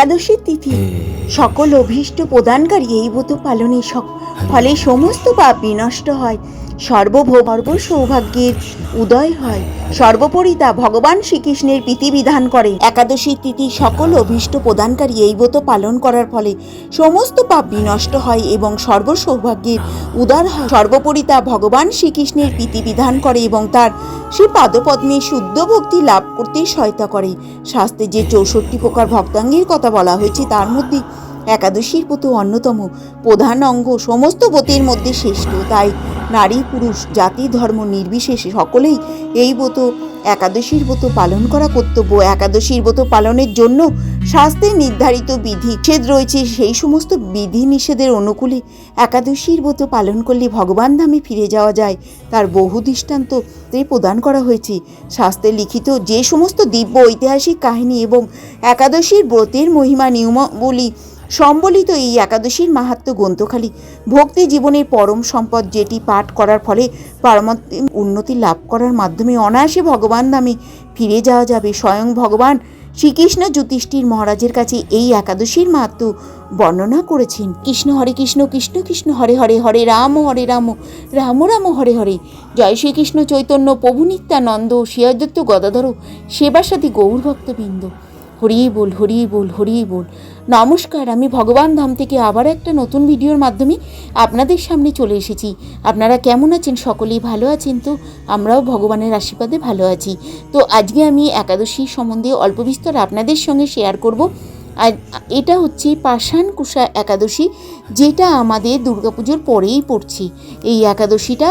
একাদশীর তিথি। সকল অভীষ্ট প্রদানকারী এই ব্রত পালনে ফলে সমস্ত পাপ বিনষ্ট হয়। সর্বভোগ সৌভাগ্যের উদয় হয়। সর্বোপরি তা ভগবান শ্রীকৃষ্ণের প্রীতিবিধান করে। একাদশীর তিথি সকল অভীষ্ট প্রদানকারী এই ব্রত পালন করার ফলে সমস্ত পাপ বিনষ্ট হয় এবং সর্বসৌভাগ্যের উদার হয়। সর্বোপরি তা ভগবান শ্রীকৃষ্ণের প্রীতিবিধান করে এবং তার শ্রী পাদপদ্মে শুদ্ধ ভক্তি লাভ করতে সহায়তা করে। শাস্ত্রে যে চৌষট্টি প্রকার ভক্তাঙ্গের কথা বলা হয়েছে। তার মধ্যে একাদশীর ব্রত অন্যতম প্রধান অঙ্গ সমস্ত ব্রতের মধ্যে শ্রেষ্ঠ। তাই নারী, পুরুষ, জাতি, ধর্ম নির্বিশেষে সকলেই এই ব্রত, একাদশীর ব্রত পালন করা কর্তব্য। একাদশীর ব্রত পালনের জন্য শাস্ত্রে নির্ধারিত বিধি নিষেধ রয়েছে। সেই সমস্ত বিধি নিষেধের অনুকূলে একাদশীর ব্রত পালন করলে ভগবান ধামে ফিরে যাওয়া যায়। তার বহু দৃষ্টান্ত প্রদান করা হয়েছে। শাস্ত্রে লিখিত যে সমস্ত দিব্য ঐতিহাসিক কাহিনী এবং একাদশীর ব্রতের মহিমা নিয়মাবলী সম্বলিত এই একাদশীর মাহাত্ম গ্রন্থখালি ভক্তি জীবনের পরম সম্পদ যেটি পাঠ করার ফলে পারমাত্মিক উন্নতি লাভ করার মাধ্যমে অনায়াসে ভগবান নামে ফিরে যাওয়া যাবে। স্বয়ং ভগবান শ্রীকৃষ্ণ যুধিষ্ঠির মহারাজের কাছে এই একাদশীর মাহাত্ম বর্ণনা করেছেন। কৃষ্ণ হরে কৃষ্ণ কৃষ্ণ কৃষ্ণ, হরে হরে হরে রাম হরে রাম রাম রাম, হরে হরে। জয় শ্রীকৃষ্ণ চৈতন্য, প্রভু নিত্যানন্দ শিয়াদত্ত গদাধর সেবাসাদী গৌর ভক্তবৃন্দ হরি বল হরি বল হরি বল নমস্কার, আমি ভগবান ধাম থেকে আবার একটা নতুন ভিডিওর মাধ্যমে আপনাদের সামনে চলে এসেছি। আপনারা কেমন আছেন? সকলেই ভালো আছেন তো? আমরাও ভগবানের আশীর্বাদে ভালো আছি। তো আজকে আমি একাদশী সম্বন্ধে অল্প বিস্তর আপনাদের সঙ্গে শেয়ার করব। আর এটা হচ্ছে পাষাণ কুষা একাদশী, যেটা আমাদের দুর্গাপুজোর পরেই পড়ছি। এই একাদশীটা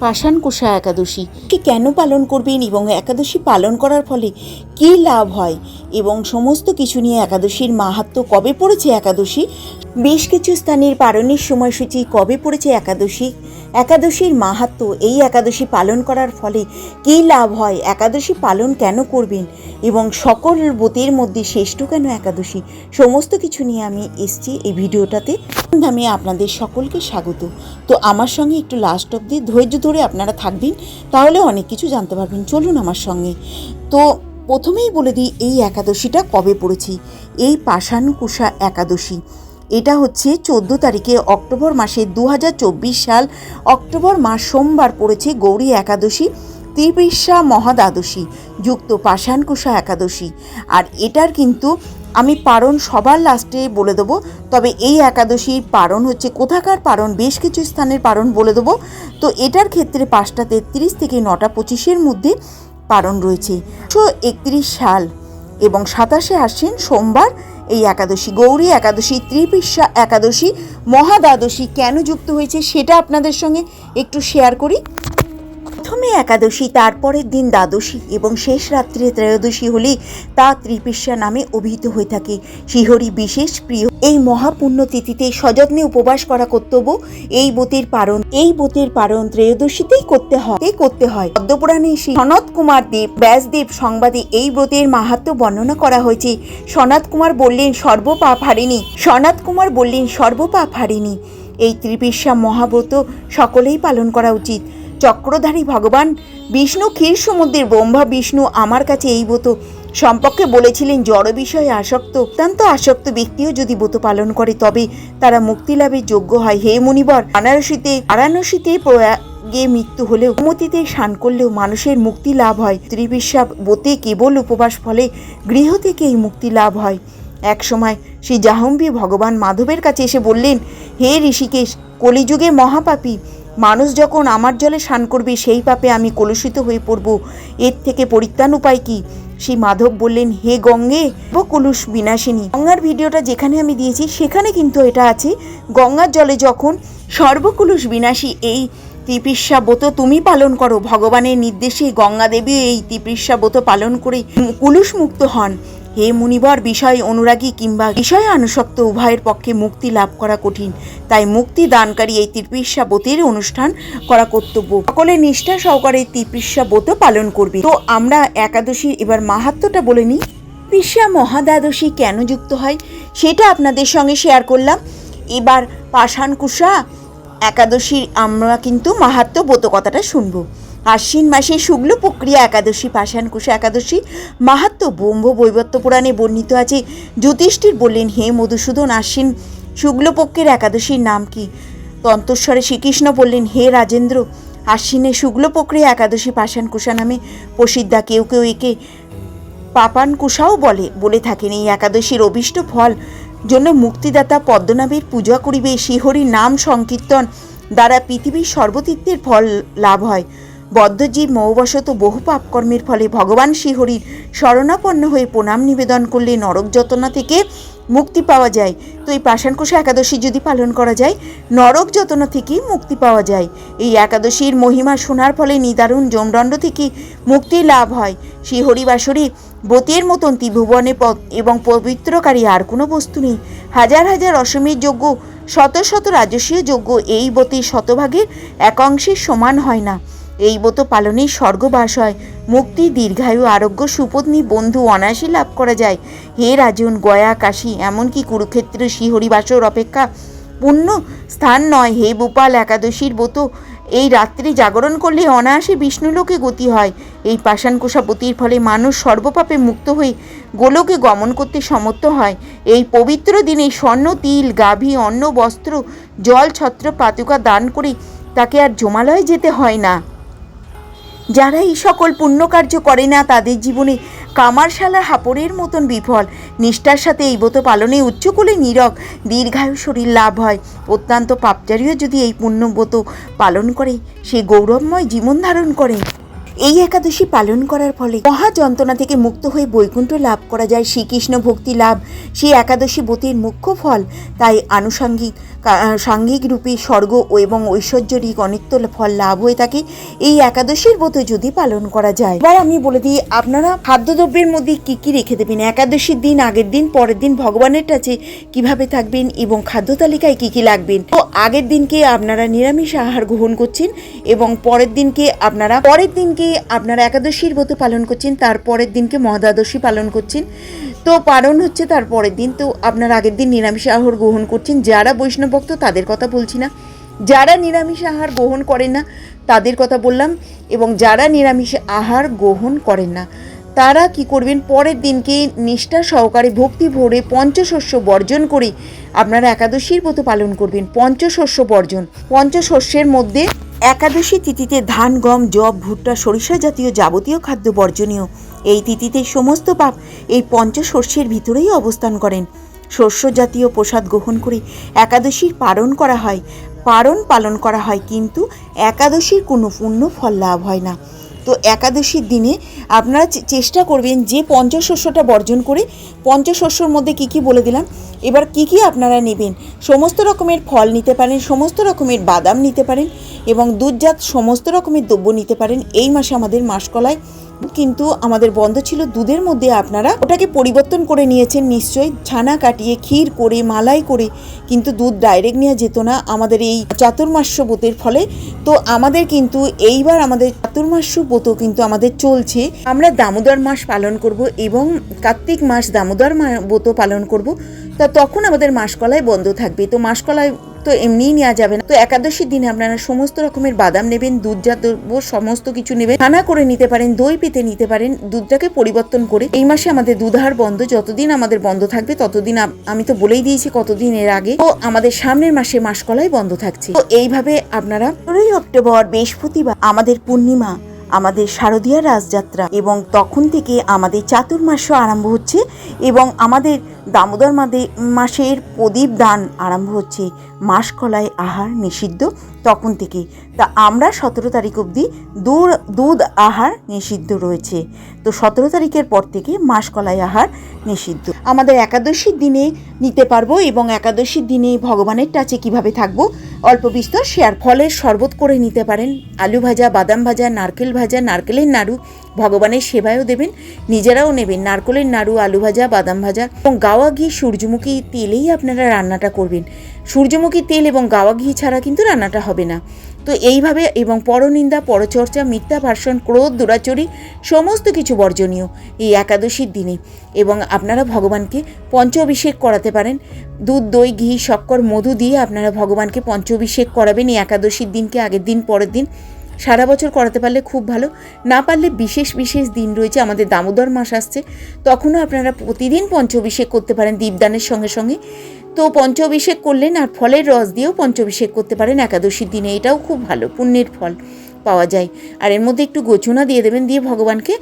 পাষাণ কোষা একাদশী। কে কেন পালন করবেন এবং একাদশী পালন করার ফলে কী লাভ হয়? এবং সমস্ত কিছু নিয়ে একাদশীর মাহাত্ম কবে পড়েছে একাদশী? বেশ কিছু স্থানের পালনের সময়সূচি কবে পড়েছে একাদশী? একাদশীর মাহাত্ম এই একাদশী পালন করার ফলে কী লাভ হয়? একাদশী পালন কেন করবেন? এবং সকল ব্রতের মধ্যে শ্রেষ্ঠ কেন একাদশী? সমস্ত কিছু নিয়ে আমি এসছি এই ভিডিওটাতে। আমি আপনাদের সকলকে স্বাগত। তো আমার সঙ্গে একটু লাস্ট অব্দি ধৈর্য ধরে আপনারা থাকবেন, তাহলে অনেক কিছু জানতে পারবেন। চলুন আমার সঙ্গে। তো প্রথমেই বলে দিই, এই একাদশীটা কবে পড়েছি? এই পাষাণ কুষা একাদশী। এটা হচ্ছে চোদ্দ তারিখে অক্টোবর মাসে দু হাজার চব্বিশ সাল। অক্টোবর মাস সোমবার পড়েছে গৌরী একাদশী, ত্রিবিশা মহাদ্বাদশী, যুক্ত পাষাণকুষা একাদশী। আর এটার কিন্তু আমি পারণ সবার লাস্টে বলে দেবো, তবে এই একাদশীর পারণ হচ্ছে কোথাকার পারণ, বেশ কিছু স্থানের পারণ বলে দেবো। তো এটার ক্ষেত্রে পাঁচটা তেত্রিশ থেকে নটা পঁচিশের মধ্যে পারণ রয়েছে। একত্রিশ সাল এবং সাতাশে আসছেন সোমবার এই একাদশী গৌরী, একাদশী ত্রিপিসা, একাদশী মহাদ্বাদশী কেন যুক্ত হয়েছে সেটা আপনাদের সঙ্গে একটু শেয়ার করি। প্রথমে একাদশী, তারপরের দিন দ্বাদশী এবং শেষ রাত্রে ত্রয়োদশী হলে তা ত্রিপিসা নামে অভিহিত হয়ে থাকে। শিহরি বিশেষ প্রিয়। এই মহাপুণ্য তিথিতে সযত্নে উপবাস করা কর্তব্য এই বোতের পারণ। এই বোতের পারণ ত্রয়োদশীতেই করতে হয়। করতে হয়। পদ্মপুরাণে শ্রী সনত কুমার দেব, ব্যাসদেব সংবাদে এই ব্রতের মাহাত্ম বর্ণনা করা হয়েছে। সনাত কুমার বললেন, সর্বপাপ হারিনি সনাত কুমার বললেন, সর্বপাপ হারিনি এই ত্রিপিসা মহাব্রত সকলেই পালন করা উচিত। চক্রধারী ভগবান বিষ্ণু ক্ষীর সমুদ্রের ব্রহ্মা বিষ্ণু আমার কাছে এই ব্রত। সম্পর্কে বলেছিলেন, জড় বিষয়ে আসক্ত, অত্যন্ত আসক্ত ব্যক্তিও যদি ব্রত পালন করে, তবে তারা মুক্তি লাভের যোগ্য হয়। হে মুনিবর বারাণসীতে বারাণসীতে প্রয়াগে মৃত্যু হলেও মতিতে স্নান করলেও মানুষের মুক্তি লাভ হয়। ত্রিবিশা ব্রতে কেবল উপবাস ফলে গৃহ থেকে এই মুক্তি লাভ হয়। এক সময় শ্রী জাহম্বী ভগবান মাধবের কাছে এসে বললেন, হে ঋষিকেশ, কলিযুগে মহাপাপী মানুষ যখন আমার জলে স্নান করবে, সেই পাপে আমি কলুষিত হয়ে পড়ব। এর থেকে পরিত্রাণ উপায় কি? শ্রী মাধব বললেন, হে গঙ্গে, ও কলুষ বিনাশিনী। গঙ্গার ভিডিওটা যেখানে আমি দিয়েছি, সেখানে কিন্তু এটা আছে। গঙ্গার জলে যখন সর্বকুলুষ বিনাশী, এই ত্রিপিসা ব্রত তুমি পালন করো। ভগবানের নির্দেশে গঙ্গা দেবী এই ব্রত পালন করে কুলুষ মুক্ত হন। হে মুনিবর, বিষয় অনুরাগী কিংবা বিষয় আনুসক্ত উভয়ের পক্ষে মুক্তি লাভ করা কঠিন। তাই মুক্তি দানকারী এই ত্রিপিসা ব্রতের অনুষ্ঠান করা কর্তব্য। সকলে নিষ্ঠা সহকারে ত্রিপিসা ব্রত পালন করবে। তো আমরা একাদশীর এবার মাহাত্মটা বলে নিই। ত্রিপিসা মহাদ্বাদশী কেন যুক্ত হয়? সেটা আপনাদের সঙ্গে শেয়ার করলাম। এবার পাষাণ কুষা, একাদশীর আমরা কিন্তু মাহাত্ম ব্রত কথাটা শুনব। আশ্বিন মাসে শুক্ল প্রক্রিয়া একাদশী পাষাণকুশা একাদশী, মাহাত্ম ব্রহ্ম বৈবত্য পুরাণে বর্ণিত আছে। যুধিষ্ঠির বললেন, হে মধুসূদন, আশ্বিন শুক্লপক্ষের একাদশীর নাম কি? তন্তস্বরে শ্রীকৃষ্ণ বললেন, হে রাজেন্দ্র, আশ্বিনে শুক্লপক্রিয়া একাদশী পাষাণকুশা নামে প্রসিদ্ধা কেউ কেউ একে পাপানকুশাও বলে বলে থাকেন। এই একাদশীর অভিষ্ট ফল জন্য মুক্তিদাতা পদ্মনাভের পূজা করিবে। শ্রীহরির নাম সংকীর্তন দ্বারা পৃথিবীর সর্বতীর্থের ফল লাভ হয়। বদ্ধজীব মৌবশত বহু পাপকর্মের ফলে ভগবান শ্রীহরির শরণাপন্ন হয়ে প্রণাম নিবেদন করলে নরক যতনা থেকে মুক্তি পাওয়া যায়। তো এই পাষাণকুশা একাদশী যদি পালন করা যায়, নরক যতনা থেকে মুক্তি পাওয়া যায়। এই একাদশীর মহিমা শোনার ফলে নিদারুণ যমদণ্ড থেকে মুক্তি লাভ হয়। শ্রীহরিবাসরী বতের মতন ত্রিভুবনে পথ এবং পবিত্রকারী আর কোনো বস্তু নেই। হাজার হাজার অসমের যোগ্য শত শত রাজস্বীয় যোগ্য এই বতে শতভাগের একাংশের সমান হয় না। এই ব্রত পালনেই স্বর্গবাস হয়। মুক্তি, দীর্ঘায়ু, আরোগ্য, সুপত্নী, বন্ধু, অনায়াসে লাভ করা যায়। হে রাজন, গয়া, কাশী, এমনকি কুরুক্ষেত্র, শ্রীহরিবাসর অপেক্ষা পুণ্য স্থান নয়। হে বোপাল একাদশীর ব্রত এই রাত্রি জাগরণ করলে অনায়াসে বিষ্ণুলোকে গতি হয়। এই পাষাণকুশাপতির ফলে মানুষ সর্বপাপে মুক্ত হয়ে গোলকে গমন করতে সমর্থ হয়। এই পবিত্র দিনে স্বর্ণ, তিল, গাভী, অন্ন, বস্ত্র, জল, ছত্র, পাতুকা দান করে তাকে আর জমালয়ে যেতে হয় না। যারা এই সকল পুণ্যকার্য করে না, তাদের জীবনে কামারশালা হাপড়ের মতন বিফল। নিষ্ঠার সাথে এই ব্রত পালনে উচ্চকূলে নীরক দীর্ঘায়ু শরীর লাভ হয়। অত্যন্ত পাপচারীও যদি এই পুণ্যব্রত পালন করে, সে গৌরবময় জীবন ধারণ করে। এই একাদশী পালন করার ফলে মহা যন্ত্রণা থেকে মুক্ত হয়ে বৈকুণ্ঠ লাভ করা যায়। শ্রীকৃষ্ণ ভক্তি লাভ, সেই একাদশী ব্রতের মুখ্য ফল। তাই আনুষঙ্গিক সাঙ্গিক রূপে স্বর্গ এবং ঐশ্বর্যরিক অনিত্য ফল লাভ হয়ে থাকে। এই একাদশীর ব্রত যদি পালন করা যায়, এবার আমি বলে দিই, আপনারা খাদ্যদ্রব্যের মধ্যে কি কি রেখে দেবেন? একাদশীর দিন, আগের দিন, পরের দিন ভগবানের কাছে কীভাবে থাকবেন এবং খাদ্য তালিকায় কি কি লাগবেন? তো আগের দিনকে আপনারা নিরামিষ আহার গ্রহণ করছেন এবং পরের দিনকে আপনারা, পরের দিনকে আপনারা একাদশীর ব্রত পালন করছেন, তার পরের দিনকে মহাদ্বাদশী পালন করছেন। তো পালন হচ্ছে তার পরের দিন। তো আপনার আগের দিন নিরামিষ আহার গ্রহণ করছেন। যারা বৈষ্ণব ভক্ত, তাদের কথা বলছি না। যারা নিরামিষ আহার গ্রহণ করেন না, তাদের কথা বললাম। এবং যারা নিরামিষ আহার গ্রহণ করেন না, তারা কি করবেন? পরের দিনকে নিষ্ঠা সহকারে, ভক্তি ভরে পঞ্চশস্য বর্জন করে আপনারা একাদশীর ব্রত পালন করবেন। পঞ্চশস্য বর্জন। পঞ্চশস্যের মধ্যে একাদশী তিথিতে ধান, গম জব ভুট্টা, সরিষা জাতীয় যাবতীয় খাদ্য বর্জনীয়। এই তিথিতে সমস্ত পাপ এই পঞ্চশস্যের ভিতরেই অবস্থান করেন। শস্য জাতীয় প্রসাদ গ্রহণ করে একাদশীর পালন করা হয়। পালন পালন করা হয়, কিন্তু একাদশীর কোনো পূর্ণ ফল লাভ হয় না। তো একাদশীর দিনে আপনারা চেষ্টা করবেন যে পঞ্চশস্যটা বর্জন করে পঞ্চশস্যর মধ্যে কি কি বলে দিলাম? এবার কি কি আপনারা নেবেন? সমস্ত রকমের ফল নিতে পারেন, সমস্ত রকমের বাদাম নিতে পারেন এবং দুধজাত সমস্ত রকমের দ্রব্য নিতে পারেন। এই মাসে আমাদের মাসকলায় কিন্তু আমাদের বন্ধ ছিল দুধের মধ্যে আপনারা ওটাকে পরিবর্তন করে নিয়েছেন নিশ্চয়ই। ছানা কাটিয়ে, ক্ষীর করে, মালাই করে কিন্তু দুধ ডাইরেক্ট নেওয়া যেত না আমাদের এই চাতুর্মাস্য বোতের ফলে। তো আমাদের কিন্তু এইবার আমাদের চাতুর্মাস্য ব্রত কিন্তু আমাদের চলছে। আমরা দামোদর মাস পালন করব এবং কার্তিক মাস দামোদর মা- ব্রত পালন করব। তা তখন আমাদের মাসকলায় বন্ধ থাকবে। তো মাসকলায় তো এমনিই নেওয়া যাবে না। তো একাদশীর দিনে আপনারা সমস্ত রকমের বাদাম নেবেন, দুধজাত দ্রব্য, সমস্ত কিছু নেবেন। ছানা করে নিতে পারেন, দই পেতে নিতে পারেন, দুধটাকে পরিবর্তন করে এই মাসে আমাদের দুধার বন্ধ যতদিন আমাদের বন্ধ থাকবে ততদিন আমি তো বলেই দিয়েছি কতদিন এর আগে। তো আমাদের সামনের মাসে মাসকলাই বন্ধ থাকছে। তো এইভাবে আপনারা পনেরোই অক্টোবর বৃহস্পতিবার আমাদের পূর্ণিমা আমাদের শারদীয়া রাজযাত্রা এবং তখন থেকে আমাদের চাতুর্মাস্য আরম্ভ হচ্ছে এবং আমাদের দামোদর মাদে মাসের প্রদীপ দান আরম্ভ হচ্ছে। মাসকলায় আহার নিষিদ্ধ। তখন থেকে তা আমরা সতেরো তারিখ অবধি দুধ দুধ আহার নিষিদ্ধ রয়েছে। তো সতেরো তারিখের পর থেকে মাসকলাই আহার নিষিদ্ধ। আমাদের একাদশীর দিনে নিতে পারব এবং একাদশীর দিনে ভগবানের টাচে কীভাবে থাকব, অল্প বিস্তর শেয়ার ফলের শরবত করে নিতে পারেন। আলু ভাজা, বাদাম ভাজা, নারকেল ভাজা, নারকেলের নাড়ু ভগবানের সেবায়ও দেবেন, নিজেরাও নেবেন নারকেলের নাড়ু, আলু ভাজা, বাদাম ভাজা এবং গাওয়া ঘি, সূর্যমুখী তেলেই আপনারা রান্নাটা করবেন। সূর্যমুখী তেল এবং গাওয়া ঘি ছাড়া কিন্তু রান্নাটা হবে না। তো এইভাবে এবং পরনিন্দা, পরচর্চা, মিথ্যা ভাষণ, ক্রোধ, দুরাচরি সমস্ত কিছু বর্জনীয় এই একাদশীর দিনে এবং আপনারা ভগবানকে পঞ্চ অভিষেক করাতে পারেন। দুধ, দই, ঘি, শক্কর, মধু দিয়ে আপনারা ভগবানকে পঞ্চ অভিষেক করাবেন এই একাদশীর দিনকে আগের দিন, পরের দিন। সারা বছর করাতে পারলে খুব ভালো। না পারলে বিশেষ বিশেষ দিন রয়েছে, আমাদের দামোদর মাস আসছে। তখনও আপনারা প্রতিদিন পঞ্চাভিষেক করতে পারেন দীপদানের সঙ্গে সঙ্গে। তো পঞ্চাভিষেক করলেন আর ফলের রস দিয়েও পঞ্চাভিষেক করতে পারেন একাদশীর দিনে। এটাও খুব ভালো, পুণ্যের ফল। পাওয়া যায়। আর এর মধ্যে একটু গোচনা দিয়ে দেবেন, দিয়ে ভগবানকে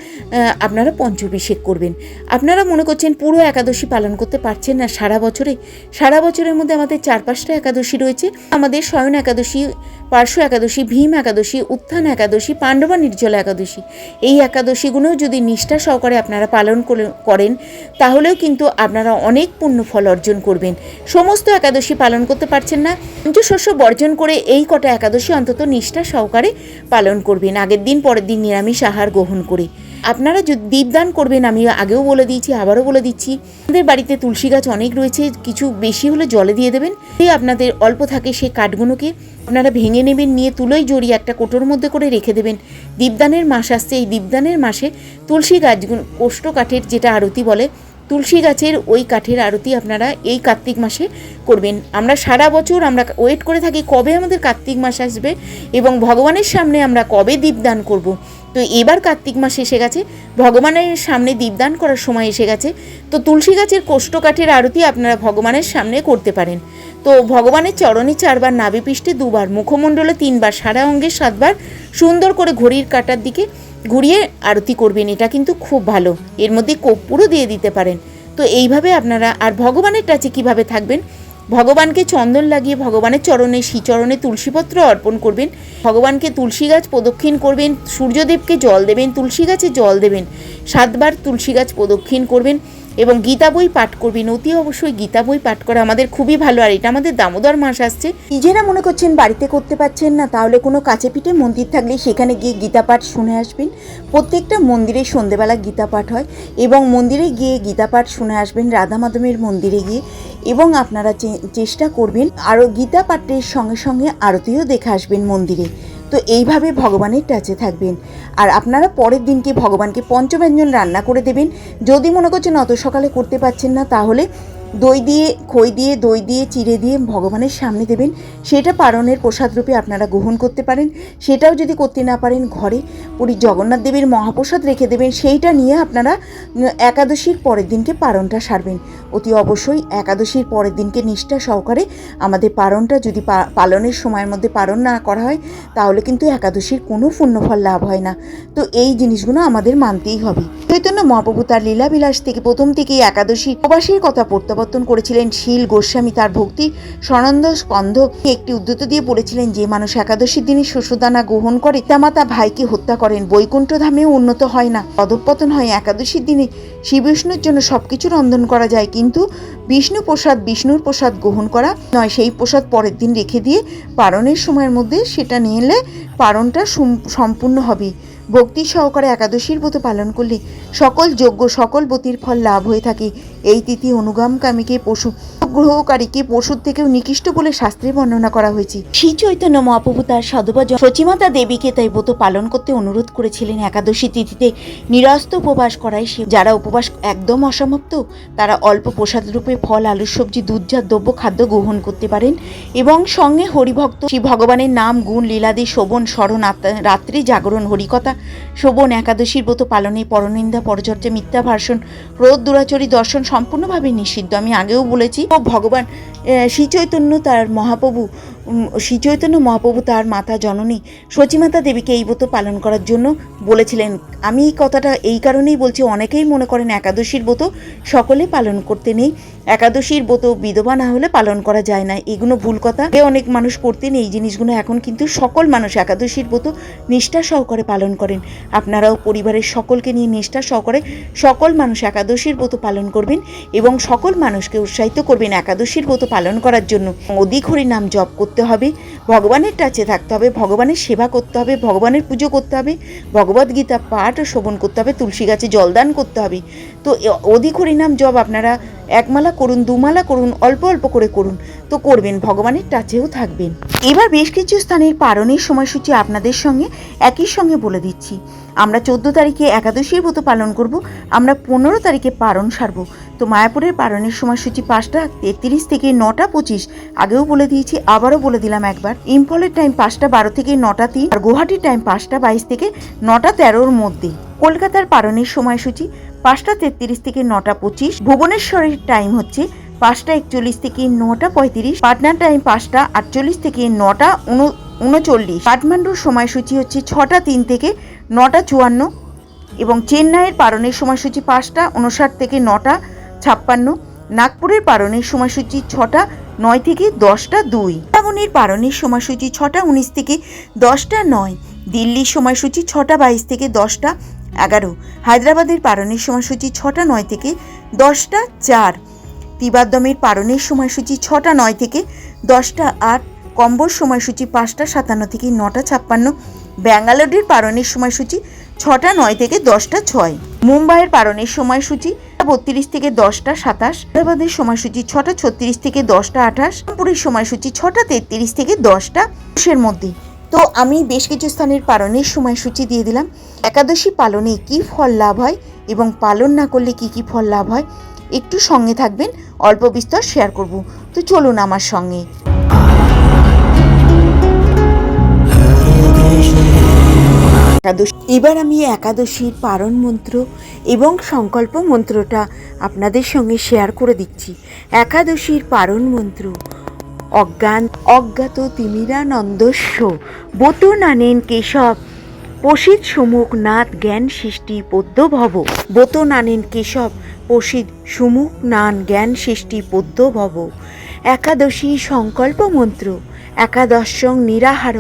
আপনারা পঞ্চভিষেক করবেন। আপনারা মনে করছেন পুরো একাদশী পালন করতে পারছেন না সারা বছরে? সারা বছরের মধ্যে আমাদের চার পাঁচটা একাদশী রয়েছে। আমাদের শয়ন একাদশী, পার্শ্ব একাদশী, ভীম একাদশী, উত্থান একাদশী, পাণ্ডবা নির্জল একাদশী। এই একাদশীগুলোও যদি নিষ্ঠা সহকারে আপনারা পালন করে- করেন, তাহলেও কিন্তু আপনারা অনেক পুণ্য ফল অর্জন করবেন। সমস্ত একাদশী পালন করতে পারছেন না। পঞ্চশস্য বর্জন করে এই কটা একাদশী অন্তত নিষ্ঠা সহকারে পালন করবেন। আগের দিন, পরের দিন নিরামিষ আহার গ্রহণ করে। আপনারা যদি দীপদান করবেন আমি আগেও বলে দিয়েছি, আবারও বলে দিচ্ছি, আমাদের বাড়িতে তুলসী গাছ অনেক রয়েছে, কিছু বেশি হলে জলে দিয়ে দেবেন। এই আপনাদের অল্প থাকে সেই কাঠগুলোকে আপনারা ভেঙে নেবেন, নিয়ে তুলোই জড়িয়ে একটা কোটোর মধ্যে করে রেখে দেবেন। দীপদানের মাস আসছে, এই দীপদানের মাসে তুলসী গাছগুলো কোষ্ঠ কাঠের যেটা আরতি বলে তুলসী গাছের ওই কাঠের আরতি আপনারা এই কার্তিক মাসে করবেন। আমরা সারা বছর আমরা ওয়েট করে থাকি কবে আমাদের কার্তিক মাস আসবে এবং ভগবানের সামনে আমরা কবে দীপদান করব। তো এবার কার্তিক মাস এসে গেছে, ভগবানের সামনে দীপদান করার সময় এসে গেছে। তো তুলসী গাছের কোষ্ঠকাঠের আরতি আপনারা ভগবানের সামনে করতে পারেন। তো ভগবানের চরণে চারবার নাভি পৃষ্ঠে দুবার মুখমণ্ডলে তিনবার সারা অঙ্গে সাতবার সুন্দর করে ঘড়ির কাটার দিকে ঘুরিয়ে আরতি করবেন, এটা কিন্তু খুব ভালো। এর মধ্যে কর্পূরও দিয়ে দিতে পারেন। তো এইভাবে আপনারা, আর ভগবানের কাছে কীভাবে থাকবেন? ভগবানকে চন্দন লাগিয়ে ভগবানের চরণে শ্রীচরণে তুলসীপত্র অর্পণ করবেন। ভগবানকে তুলসী গাছ প্রদক্ষিণ করবেন, সূর্যদেবকে জল দেবেন, তুলসী গাছে জল দেবেন, সাতবার তুলসী গাছ প্রদক্ষিণ করবেন। এবং গীতা বই পাঠ করবেন অতি অবশ্যই গীতা বই পাঠ করা আমাদের খুবই ভালো, আর এটা আমাদের দামোদর মাস আসছে। নিজেরা মনে করছেন বাড়িতে করতে পারছেন না, তাহলে কোনো কাছে পিঠে মন্দির থাকলে সেখানে গিয়ে গীতা পাঠ শুনে আসবেন। প্রত্যেকটা মন্দিরে সন্ধেবেলা গীতা পাঠ হয় এবং মন্দিরে গিয়ে গীতা পাঠ শুনে আসবেন, রাধা মাধবের মন্দিরে গিয়ে। এবং আপনারা চেষ্টা করবেন আরও গীতা পাঠের সঙ্গে সঙ্গে আরতিও দেখে আসবেন মন্দিরে। তো এইভাবে ভগবানের টাচে থাকবেন। আর আপনারা পরের দিনকে ভগবানকে পঞ্চব্যঞ্জন রান্না করে দেবেন। যদি মনে করছেন অত সকালে করতে পারছেন না, তাহলে দই দিয়ে, খই দিয়ে, দই দিয়ে, চিড়ে দিয়ে ভগবানের সামনে দেবেন। সেটা পারণের প্রসাদ রূপে আপনারা গ্রহণ করতে পারেন। সেটাও যদি করতে না পারেন ঘরে পুরী জগন্নাথ দেবের মহাপ্রসাদ রেখে দেবেন, সেইটা নিয়ে আপনারা একাদশীর পরের দিনকে পারণটা সারবেন। অতি অবশ্যই একাদশীর পরের দিনকে নিষ্ঠা সহকারে আমাদের পারণটা যদি পালনের সময়ের মধ্যে পালন না করা হয়, তাহলে কিন্তু একাদশীর কোনো পুণ্যফল লাভ হয় না। তো এই জিনিসগুলো আমাদের মানতেই হবে। চৈতন্য মহাপ্রভু তার লীলাবিলাস থেকে প্রথম থেকেই একাদশী উপবাসের কথা প্রত্যাবর্তন করেছিলেন শীল গোস্বামী তার ভক্তি সনন্দ স্কন্ধ একটি উদ্ধত দিয়ে বলেছিলেন, যে মানুষ একাদশীর দিনে শস্যদানা গ্রহণ করে, পিতামাতা ভাইকে হত্যা করেন। বৈকুণ্ঠ ধামেও উন্নত হয় না। পদপতন হয় একাদশীর দিনে। শ্রীবিষ্ণুর জন্য সবকিছু রন্ধন করা যায়। কিন্তু বিষ্ণু প্রসাদ বিষ্ণুর প্রসাদ গ্রহণ করা। নয়, সেই প্রসাদ পরের দিন রেখে দিয়ে পারণের সময়ের মধ্যে সেটা নিয়ে এলে পারণটা সম্পূর্ণ হবে। ভক্তি সহকারে একাদশীর ব্রত পালন করলে সকল যোগ্য সকল ব্রতির ফল লাভ হয়ে থাকে। এই তিথি অনুগামকামীকে পশু গ্রহকারীকে পশুর থেকেও নিকৃষ্ট বলে শাস্ত্রে বর্ণনা করা হয়েছে। শ্রী চৈতন্য মহাপ্রভু তার সদবা সচিমাতা দেবীকে তাই ব্রত পালন করতে অনুরোধ করেছিলেন একাদশী তিথিতে। নিরস্ত উপবাস করায় সে যারা উপবাস একদম অসমাপ্ত, তারা অল্প প্রসাদ রূপে ফল আলু সবজি দুধজাত দ্রব্য খাদ্য গ্রহণ করতে পারেন এবং সঙ্গে হরিভক্ত শ্রী ভগবানের নাম গুণ লীলাদি শোভন স্মরণ রাত্রি জাগরণ হরিকথা শোভন একাদশীর ব্রত পালনে পরনিন্দা পরচর্চা মিথ্যা ভাষণ রোদ দুরাচরী দর্শন সম্পূর্ণভাবে নিষিদ্ধ। আমি আগেও বলেছি ও ভগবান আহ, শ্রী চৈতন্য তার মহাপ্রভু উম, শ্রী চৈতন্য মহাপ্রভু তার মাতা জননী সচিমাতা দেবীকে এই ব্রত পালন করার জন্য বলেছিলেন আমি এই কথাটা এই কারণেই বলছি অনেকেই মনে করেন একাদশীর ব্রত সকলে পালন করতে নেই। একাদশীর ব্রত বিধবা না হলে পালন করা যায় না। এগুলো ভুল কথা। অনেক মানুষ করতেন এই জিনিসগুলো এখন কিন্তু সকল মানুষ একাদশীর ব্রত নিষ্ঠা সহকারে পালন করেন। আপনারাও পরিবারের সকলকে নিয়ে নিষ্ঠা সহকারে সকল মানুষ একাদশীর ব্রত পালন করবেন এবং সকল মানুষকে উৎসাহিত করবেন একাদশীর ব্রত পালন করার জন্য। অধিক হরি নাম জপ করতে হবে, ভগবানের টাচে থাকতে হবে, ভগবানের সেবা করতে হবে, ভগবানের পুজো করতে হবে ভগবদ গীতা পাঠ ও শ্রবণ করতে হবে, তুলসী গাছে জলদান করতে হবে। তো অধিক হরিনাম জপ আপনারা একমালা করুন, দুমালা করুন, অল্প অল্প করে করুন, তো করবেন, ভগবানের টাচেও থাকবেন। এবার বেশ কিছু স্থানের পারণের সময়সূচি আপনাদের সঙ্গে একই সঙ্গে বলে দিচ্ছি। আমরা চোদ্দ তারিখে একাদশীর ব্রত পালন করব, আমরা পনেরো তারিখে পারণ সারব। তো মায়াপুরের পারণের সময়সূচি পাঁচটা তেত্রিশ থেকে নটা পঁচিশ। আগেও বলে দিয়েছি, আবারও বলে দিলাম একবার। ইম্ফলের টাইম পাঁচটা বারো থেকে নটা তিন আর গুয়াহাটির টাইম পাঁচটা বাইশ থেকে নটা তেরোর মধ্যে। কলকাতার পারণের সময়সূচি পাঁচটা তেত্রিশ থেকে নটা পঁচিশ। ভুবনেশ্বরের টাইম হচ্ছে পাঁচটা একচল্লিশ থেকে নটা পঁয়ত্রিশ। পাটনার টাইম পাঁচটা আটচল্লিশ থেকে নটা উন- উনচল্লিশ। কাঠমান্ডুর সময়সূচি হচ্ছে ছটা তিন থেকে নটা চুয়ান্ন এবং চেন্নাইয়ের পালনের সময়সূচি পাঁচটা উনষাট থেকে নটা ছাপ্পান্ন, নাগপুরের পালনের সময়সূচি ছটা, নয় থেকে দশটা দুই বৃন্দাবনের পালনের সময়সূচি ছটা, উনিশ থেকে দশটা নয়, দিল্লির সময়সূচি ছটা, বাইশ থেকে দশটা এগারো, হায়দ্রাবাদের পালনের সময়সূচি ছটা, নয় থেকে দশটা চার তিবাদ্দমের পালনের সময়সূচি ছটা, নয় থেকে দশটা আট, কম্বোর সময়সূচি পাঁচটা, সাতান্ন থেকে নটা ছাপ্পান্ন ব্যাঙ্গালোরের পালনের সময়সূচি ছটা নয় থেকে দশটা ছয়। মুম্বাইয়ের পালনের সময়সূচি বত্রিশ থেকে দশটা সাতাশ। হায়দ্রাবাদের সময়সূচি ছটা ছত্রিশ থেকে দশটা আঠাশ। রামপুরের সময়সূচি ছটা তেত্রিশ থেকে দশটা এর মধ্যে। তো আমি বেশ কিছু স্থানের পালনের সময়সূচি দিয়ে দিলাম। একাদশী পালনে কি ফল লাভ হয় এবং পালন না করলে কি কি ফল লাভ হয় একটু সঙ্গে থাকবেন, অল্প বিস্তর শেয়ার করব। তো চলুন আমার সঙ্গে। একাদশী। এবার আমি একাদশীর পারণ মন্ত্র এবং সংকল্প মন্ত্রটা আপনাদের সঙ্গে শেয়ার করে দিচ্ছি। একাদশীর পারণ মন্ত্র, অজ্ঞান, অজ্ঞাত তিমিরানন্দস্য বত নানেন কেশব পশিত সুমুখ নাথ জ্ঞান সৃষ্টি পদ্য ভব বত নানেন কেশব পশিত সুমুখ নান জ্ঞান সৃষ্টি পদ্য ভব একাদশী সংকল্প মন্ত্র, একাদশং নিরাহার,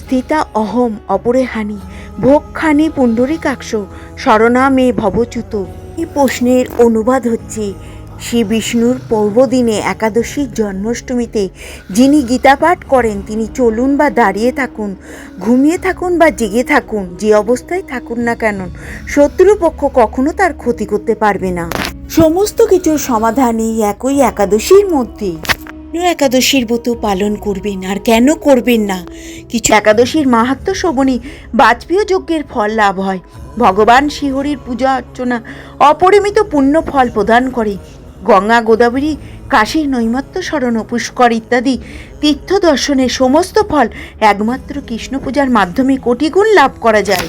স্থিতা অহম অপরেহানি ভোগখানি পুণ্ডরিকাক্ষ শরণামে ভবচ্যুত। এই প্রশ্নের অনুবাদ হচ্ছে, শ্রী বিষ্ণুর পর্বদিনে একাদশীর জন্মাষ্টমীতে যিনি গীতা পাঠ করেন, তিনি চলুন বা দাঁড়িয়ে থাকুন, ঘুমিয়ে থাকুন বা জেগে থাকুন, যে অবস্থায় থাকুন না কেন, শত্রুপক্ষ কখনো তার ক্ষতি করতে পারবে না। সমস্ত কিছুর সমাধান এই একই একাদশীর মধ্যে। একাদশীর ব্রত পালন করবেন আর কেন করবেন না? কিছু একাদশীর মাহাত্ম শ্রবণে বাজপেয় যজ্ঞের ফল লাভ হয়। ভগবান শিহরির পূজা অর্চনা অপরিমিত পুণ্য ফল প্রদান করে। গঙ্গা গোদাবরী, কাশীর নৈমত্য স্মরণ পুষ্কর ইত্যাদি তীর্থ দর্শনের সমস্ত ফল একমাত্র কৃষ্ণ পূজার মাধ্যমে কোটিগুণ লাভ করা যায়।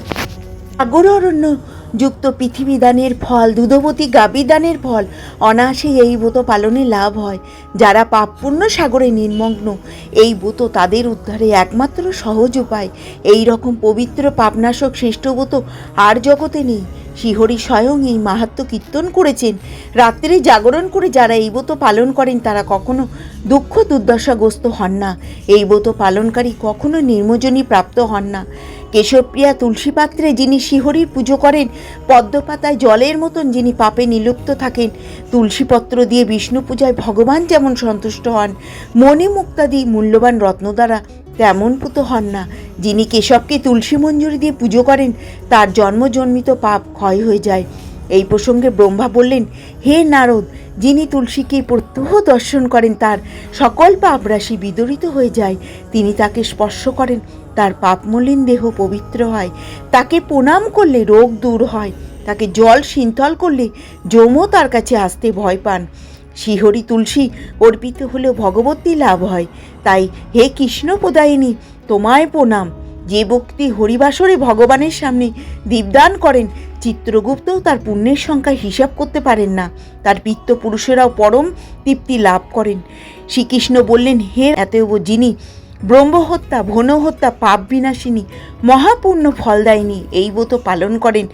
সাগর অরণ্য যুক্ত পৃথিবী দানের ফল দুধবতী গাবি দানের ফল, অনায়াসে এই ব্রত পালনে লাভ হয়। যারা পাপ পুণ্য সাগরে নির্মগ্ন, এই ব্রত তাদের উদ্ধারে একমাত্র সহজ উপায়। এই রকম পবিত্র পাপনাশক শ্রেষ্ঠ ব্রত আর জগতে নেই। শিহরি স্বয়ং এই মাহাত্ম কীর্তন করেছেন। রাত্রে জাগরণ করে যারা এই ব্রত পালন করেন, তারা কখনো দুঃখ দুর্দশাগ্রস্ত হন না। এই ব্রত পালনকারী কখনো নির্মজনী প্রাপ্ত হন না। কেশবপ্রিয়া তুলসী পাত্রে যিনি শিহরির পুজো করেন, পদ্মপাতায় জলের মতন যিনি পাপে নিলুপ্ত থাকেন তুলসীপত্র দিয়ে বিষ্ণু পূজায় ভগবান যেমন সন্তুষ্ট হন, মনে মুক্তাদি মূল্যবান রত্ন দ্বারা তেমন পুত হন না। যিনি কেশবকে তুলসী মঞ্জুরি দিয়ে পুজো করেন, তার জন্মজন্মিত পাপ ক্ষয় হয়ে যায়। এই প্রসঙ্গে ব্রহ্মা বললেন, হে নারদ, যিনি তুলসীকে প্রত্যহ দর্শন করেন, তার সকল পাপ রাশি বিদরিত হয়ে যায়। তিনি তাকে স্পর্শ করেন তার পাপমলিন দেহ পবিত্র হয়। তাকে প্রণাম করলে রোগ দূর হয়। তাকে জল শীতল করলে যমও তার কাছে আসতে ভয় পান। শিহরি তুলসী অর্পিত হলেও ভগবতী লাভ হয়। তাই হে কৃষ্ণ প্রদায়িনী, তোমায় প্রণাম। যে ব্যক্তি হরিবাসরে ভগবানের সামনে দীপদান করেন, চিত্রগুপ্তও তার পুণ্যের সংখ্যা হিসাব করতে পারেন না। তার পিত্ত পুরুষেরাও পরম তৃপ্তি লাভ করেন। শ্রীকৃষ্ণ বললেন, হে এতব যিনি ব্রহ্মহত্যা ভনহত্যা পাপ বিনাশিনী, মহাপূর্ণ ফলদায়িনী এই ব্রত পালন করেন।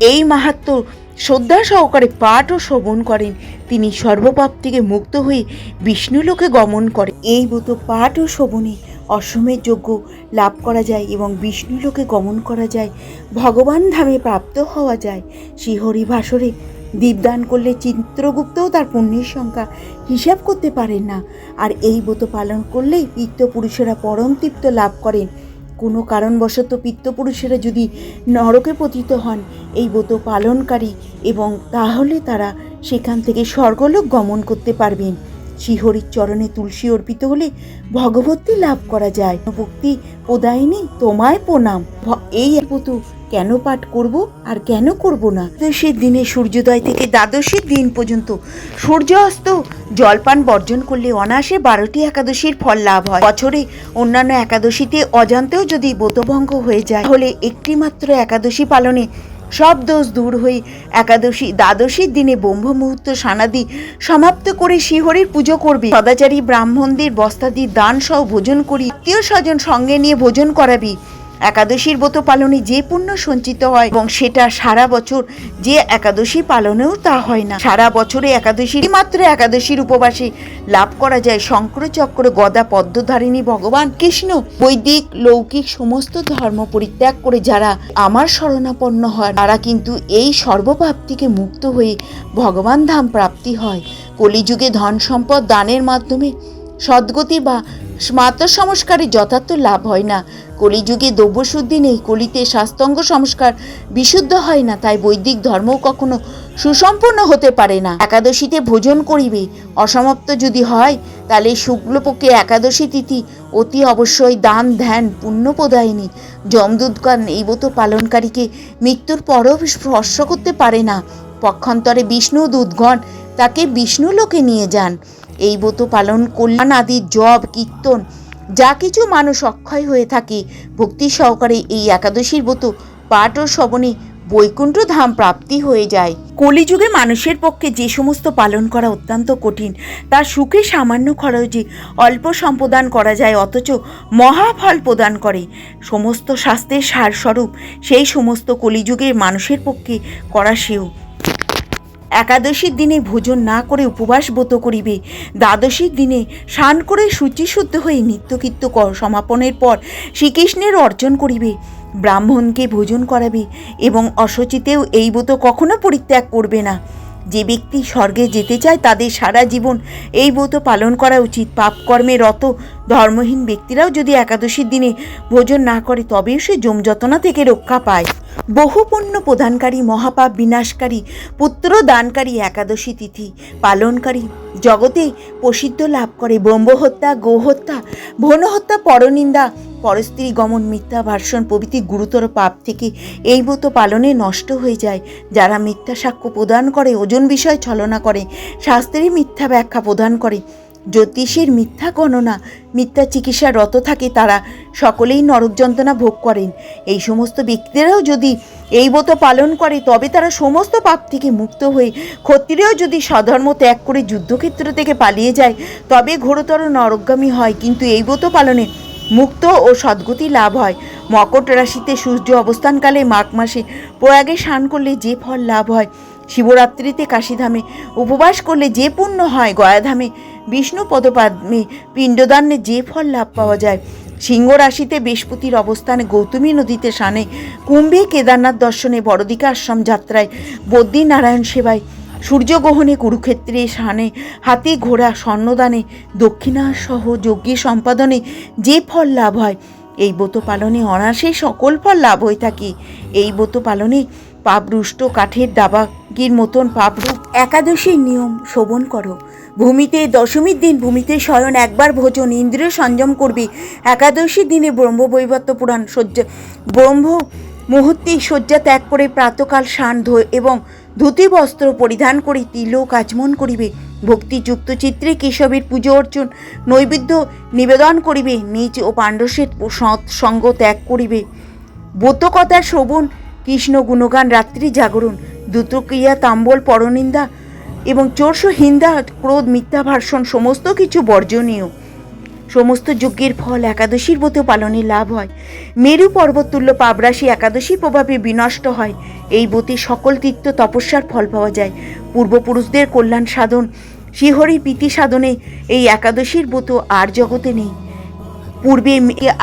এই মাহাত্ম শ্রদ্ধা সহকারে পাঠ ও শ্রবণ করেন। তিনি সর্বপাপ থেকে মুক্ত হয়ে বিষ্ণুলোকে গমন করেন। এই ব্রত পাঠ ও শ্রবণে অসমের যোগ্য লাভ করা যায় এবং বিষ্ণুলোকে গমন করা যায়। ভগবান ধামে প্রাপ্ত হওয়া যায়। শ্রীহরি ভাসরে দীপদান করলে চিত্রগুপ্তও তার পুণ্যের সংখ্যা হিসাব করতে পারেন না। আর এই ব্রত পালন করলেই পিত্তপুরুষেরা পরম তৃপ্ত লাভ করেন। কোনো কারণবশত পিত্তপুরুষেরা যদি নরকে পতিত হন, এই ব্রত পালনকারী এবং তাহলে তারা সেখান থেকে স্বর্গলোক গমন করতে পারবেন। শ্রীহরির চরণে তুলসী অর্পিত হলে ভগবতী লাভ করা যায়। ভক্তি প্রদায়িনী তোমায় প্রণাম। এই পুতু কেন পাঠ করব আর কেন করব না? দ্বাদশীর দিনে সূর্যোদয় থেকে দ্বাদশীর দিন পর্যন্ত সূর্য অস্ত জলপান বর্জন করলে অনায়াসে বারোটি একাদশীর ফল লাভ হয়। বছরে অন্যান্য একাদশীতে অজান্তেও যদি বোধভঙ্গ হয়ে যায়, তাহলে একটি মাত্র একাদশী পালনে সব দোষ দূর হয়ে একাদশী দ্বাদশীর দিনে ব্রহ্ম মুহূর্ত সানাদি সমাপ্ত করে শিহরির পুজো করবি। সদাচারী ব্রাহ্মণদের বস্তাদি দান সহ ভোজন করি। আত্মীয় স্বজন সঙ্গে নিয়ে ভোজন করাবি। একাদশীর ব্রত পালনে যে পুণ্য সঞ্চিত হয় এবং সেটা সারা বছর যে একাদশী পালনেও তা হয় না। সারা বছরে একাদশীর মাত্র একাদশীর উপবাসে লাভ করা যায় শঙ্কর চক্র গদা, পদ্মধারিণী, ভগবান কৃষ্ণ, বৈদিক, লৌকিক সমস্ত ধর্ম পরিত্যাগ করে যারা আমার শরণাপন্ন হয় তারা কিন্তু এই সর্বপাপ থেকে মুক্ত হয়ে ভগবান ধাম প্রাপ্তি হয়। কলিযুগে ধন সম্পদ দানের মাধ্যমে সদ্গতি বা স্মার্ত সংস্কারে যথার্থ লাভ হয় না। কলিযুগে দ্রব্যশুদ্ধি নেই, কলিতে শাস্ত্রঙ্গ সংস্কার বিশুদ্ধ হয় না, তাই বৈদিক ধর্মও কখনো সুসম্পন্ন হতে পারে না। একাদশীতে ভোজন করিবে, অসমাপ্ত যদি হয়, তাহলে শুক্লপক্ষে একাদশী তিথি অতি অবশ্যই দান, ধ্যান, পুণ্য প্রদায়িনী। যমদূতগণ এই ব্রত পালনকারীকে মৃত্যুর পরও স্পর্শ করতে পারে না। পক্ষান্তরে বিষ্ণু দূতগণ তাকে বিষ্ণু লোকে নিয়ে যান। এই ব্রত পালন কল্যাণ আদি জব কীর্তন, যা কিছু মানুষ অক্ষয় হয়ে থাকে। ভক্তি সহকারে এই একাদশীর ব্রত পাঠ ও শ্রবণে বৈকুণ্ঠ ধাম প্রাপ্তি হয়ে যায়। কলিযুগে মানুষের পক্ষে যে সমস্ত পালন করা অত্যন্ত কঠিন, তা সুখে সামান্য খরচে অল্প সম্প্রদান করা যায়, অথচ মহাফল প্রদান করে। সমস্ত শাস্ত্রের সারস্বরূপ, সেই সমস্ত কলিযুগের মানুষের পক্ষে করা সেও। একাদশীর দিনে ভোজন না করে উপবাস ব্রত করিবে। দ্বাদশীর দিনে স্নান করে শুচিশুদ্ধ হয়ে নিত্যকীর্ত ক- সমাপনের পর শ্রীকৃষ্ণের অর্জন করিবে। ব্রাহ্মণকে ভোজন করাবে এবং অসচিতেও এই ব্রত কখনো পরিত্যাগ করবে না। যে ব্যক্তি স্বর্গে যেতে চায় তাদের সারা জীবন এই ব্রত পালন করা উচিত। পাপকর্মে রত ধর্মহীন ব্যক্তিরাও যদি একাদশীর দিনে ভোজন না করে, তবেও সে যমযতনা থেকে রক্ষা পায়। বহু পুণ্য প্রদানকারী মহাপাপ বিনাশকারী পুত্র দানকারী একাদশী তিথি পালনকারী জগতে প্রসিদ্ধ লাভ করে ব্রহ্মহত্যা, গোহত্যা, ভ্রূণহত্যা, পরনিন্দা, পরস্ত্রী গমন, মিথ্যা ভার্সন প্রভৃতি গুরুতর পাপ থেকে এই ব্রত পালনে নষ্ট হয়ে যায়। যারা মিথ্যা সাক্ষ্য প্রদান করে, ওজন বিষয় ছলনা করে শাস্ত্রের মিথ্যা ব্যাখ্যা প্রদান করে জ্যোতিষের মিথ্যা গণনা, মিথ্যা চিকিৎসার রত থাকে তারা। সকলেই নরক যন্ত্রণা ভোগ করেন। এই সমস্ত ব্যক্তিরাও যদি এই ব্রত পালন করে, তবে তারা সমস্ত পাপ থেকে মুক্ত হয়ে ক্ষত্রিয় যদি স্বধর্ম ত্যাগ করে যুদ্ধক্ষেত্র থেকে পালিয়ে যায়, তবে ঘোরতর নরকগামী হয়। কিন্তু এই ব্রত পালনে মুক্ত ও সদ্গতি লাভ হয়। মকর রাশিতে সূর্য অবস্থানকালে মাঘ মাসে প্রয়াগে স্নান করলে যে ফল লাভ হয়। শিবরাত্রিতে কাশীধামে উপবাস করলে যে পুণ্য হয়, গয়াধামে বিষ্ণু পদপাদ্মে পিণ্ডদানে যে ফল লাভ পাওয়া যায়। সিংহ রাশিতে বৃহস্পতির অবস্থানে গৌতমী নদীতে স্নানে কুম্ভে কেদারনাথ দর্শনে বড়দিকা আশ্রম যাত্রায়। বদ্রী নারায়ণ সেবায়। সূর্যগ্রহণে কুরুক্ষেত্রে স্নানে হাতি ঘোড়া স্বর্ণদানে। দক্ষিণা সহ যজ্ঞী সম্পাদনে যে ফল লাভ হয়, এই ব্রত পালনে অনায়াসে সকল ফল লাভ হয়ে থাকে। এই ব্রত পালনে পাপরুষ্ট কাঠের দাবাগির মতন পাপরূপ একাদশীর নিয়ম শোভন করো। ভূমিতে, দশমীর দিন ভূমিতে শয়ন, একবার ভোজন, ইন্দ্রিয় সংযম করবে। একাদশীর দিনে ব্রহ্মবৈবত্য পুরাণ শয্যা ব্রহ্ম মুহূর্তে শয্যা ত্যাগ করে প্রাতকাল সান এবং ধুতি, বস্ত্র পরিধান করে তিলক আচমন করিবে। ভক্তিযুক্ত চিত্রে কেশবের পুজো অর্চন, নৈবেদ্য নিবেদন করিবে নিজ ও পাণ্ডসের সৎ সঙ্গ ত্যাগ করিবে। ব্রতকথা শ্রবণ, কৃষ্ণ গুণগান রাত্রি জাগরণ। দ্রুতক্রিয়া, তাম্বল, পরনিন্দা এবং চোরস হিন্দা, ক্রোধ, মিথ্যা ভাষণ সমস্ত কিছু বর্জনীয়। সমস্ত যজ্ঞের ফল একাদশীর ব্রত পালনে লাভ হয়। মেরু পর্বতুল্য পাবরাশি একাদশী প্রভাবে বিনষ্ট হয়। এই ব্রতে সকল তীর্থ তপস্যার ফল পাওয়া যায়। পূর্বপুরুষদের কল্যাণ সাধন শ্রীহরির প্রীতি সাধনে এই একাদশীর ব্রত আর জগতে নেই। পূর্বে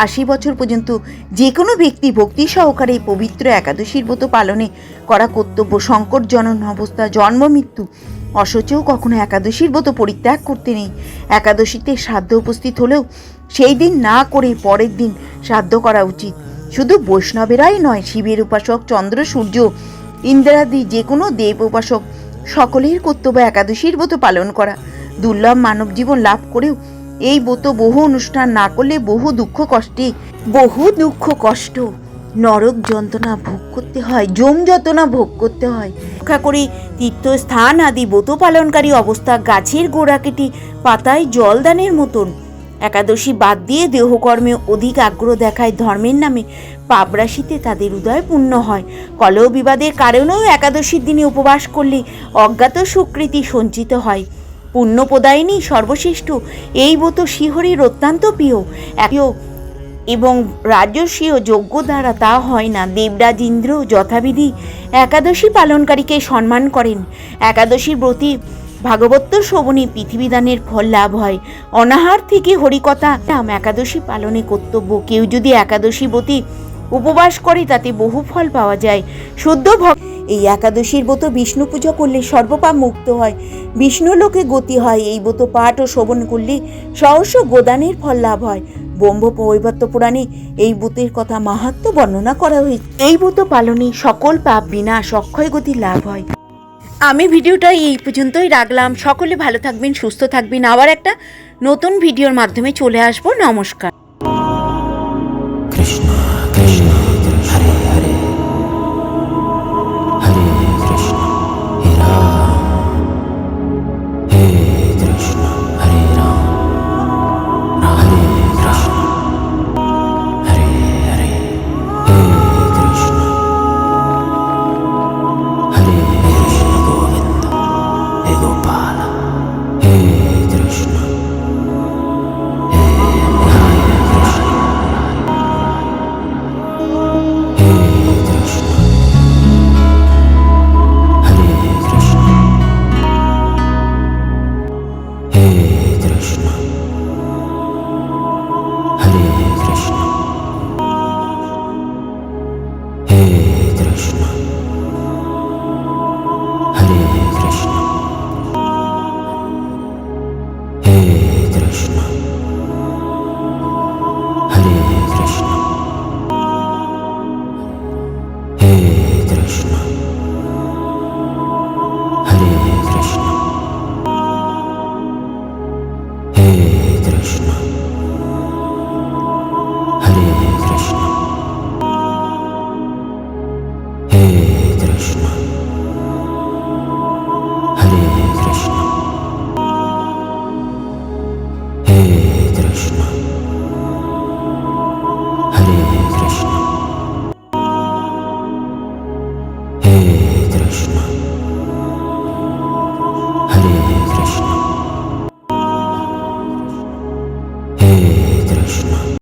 আশি বছর পর্যন্ত যে কোনো ব্যক্তি ভক্তি সহকারে পবিত্র একাদশীর ব্রত পালনে করা কর্তব্য, সংকট জনন অবস্থা, জন্ম, মৃত্যু অসচেও কখনো একাদশীর ব্রত পরিত্যাগ করতে নেই। একাদশীতে শ্রাদ্ধ উপস্থিত হলেও সেই দিন না করে পরের দিন শ্রাদ্ধ করা উচিত। শুধু বৈষ্ণবেরাই নয়, শিবের উপাসক, চন্দ্র, সূর্য, ইন্দ্রাদি যে কোনো দেব উপাসক, সকলের কর্তব্য একাদশীর ব্রত পালন করা। দুর্লভ মানব জীবন লাভ করেও এই ব্রত বহু অনুষ্ঠান না করলে বহু দুঃখ কষ্টে, বহু দুঃখ কষ্ট। নরক যন্ত্রণা ভোগ করতে হয় জম যন্ত্রণা ভোগ করতে হয়। রক্ষা করে তীর্থস্থান আদি ব্রত পালনকারী অবস্থা, গাছের গোড়া কেটে পাতায় জলদানের মতন। একাদশী বাদ দিয়ে দেহকর্মে অধিক আগ্রহ দেখায় ধর্মের নামে পাপরাশিতে তাদের উদয় পূর্ণ হয়। কলহ বিবাদের কারণেও একাদশীর দিনে উপবাস করলে অজ্ঞাত সুকৃতি সঞ্চিত হয়। পুণ্যপ্রদায়িনী সর্বশ্রেষ্ঠ, এই ব্রত শিহরির অত্যন্ত প্রিয়। প্রিয় এবং রাজস্বীয় যোগ্য দ্বারা তা হয় না। দেবরাজ ইন্দ্র যথাবিধি একাদশী পালনকারীকে সম্মান করেন। একাদশীর ব্রতী ভাগবত শ্রবণী পৃথিবীদানের ফল লাভ হয়। অনাহার থেকে হরিকথা নাম একাদশী পালনে কর্তব্য। কেউ যদি একাদশী ব্রতী উপবাস করে, তাতে বহু ফল পাওয়া যায়। শুদ্ধ ভক্ত এই একাদশীর ব্রত বিষ্ণু পূজা করলে সর্বপাপ মুক্ত হয়। বিষ্ণু লোকে গতি হয়। এই ব্রত পাঠ ও শ্রবণ করলে সহস্র গোদানের ফল লাভ হয়। ব্রহ্ম পৈবত্য পুরাণে এই বুতের কথা মাহাত্ম বর্ণনা করা হয়েছে। এই বুত পালনে সকল পাপ বিনাশ অক্ষয় গতি লাভ হয়। আমি ভিডিওটা এই পর্যন্তই রাখলাম। সকলে ভালো থাকবেন সুস্থ থাকবেন। আবার একটা নতুন ভিডিওর মাধ্যমে চলে আসব। নমস্কার। কৃষ্ণ কৃষ্ণ হরে হরে।